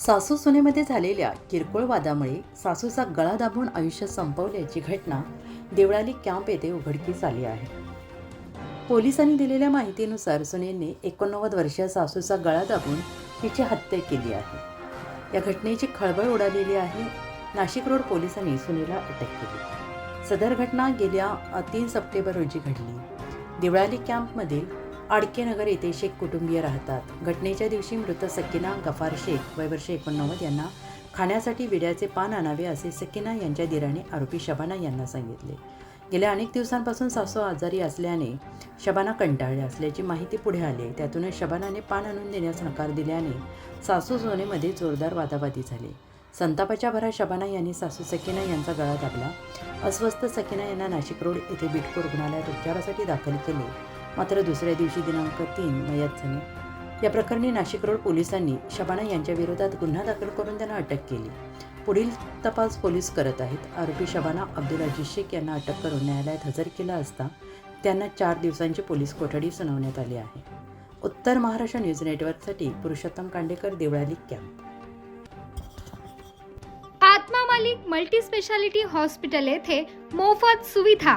सासू सुनेमध्ये झालेल्या किरकोळ वादामुळे सासूचा गळा दाबून आयुष्य संपवल्याची घटना देवळाली कॅम्प येथे उघडकीस आली आहे. पोलिसांनी दिलेल्या माहितीनुसार सुनेने एकोणनव्वद वर्षीय सासूचा गळा दाबून तिची हत्या केली आहे. या घटनेची खळबळ उडालेली आहे. नाशिक रोड पोलिसांनी सुनेला अटक केली. सदर घटना गेल्या तीन सप्टेंबर रोजी घडली. देवळाली कॅम्पमधील आडकेनगर येथे शेख कुटुंबीय राहतात. घटनेच्या दिवशी मृत सकिना गफार शेख वयवर्ष एकोणनव्वद यांना खाण्यासाठी विड्याचे पान आणावे असे सकिना यांच्या दिराने आरोपी शबाना यांना सांगितले. गेल्या अनेक दिवसांपासून सासू आजारी असल्याने शबाना कंटाळले असल्याची माहिती पुढे आली. त्यातूनच शबानाने पान आणून देण्यास नकार दिल्याने सासू सोनेमध्ये जोरदार वादावादी झाली. संतापाच्या भरात शबाना यांनी सासू सकिना यांचा गळा दाबला. अस्वस्थ सकिना यांना नाशिक रोड येथे बिटको रुग्णालयात उपचारासाठी दाखल केले. मात्र दुसऱ्या दिवशी दिनांक तीन मयत झाले. या प्रकरणी नाशिक रोड पोलिसांनी शबाना यांच्या विरोधात गुन्हा दाखल करून त्यांना अटक केली. पुढील तपास पोलीस करत आहेत. आरोपी शबाना अब्दुल अजीज शेख यांना अटक करून न्यायालयात हजर केला असता त्यांना चार दिवसांची पोलीस कोठडी सुनावण्यात आली आहे. उत्तर महाराष्ट्र न्यूज नेटवर्कसाठी Purushottam Kandekar Deolali camp. Atma Malik multi speciality hospital येथे मोफत सुविधा.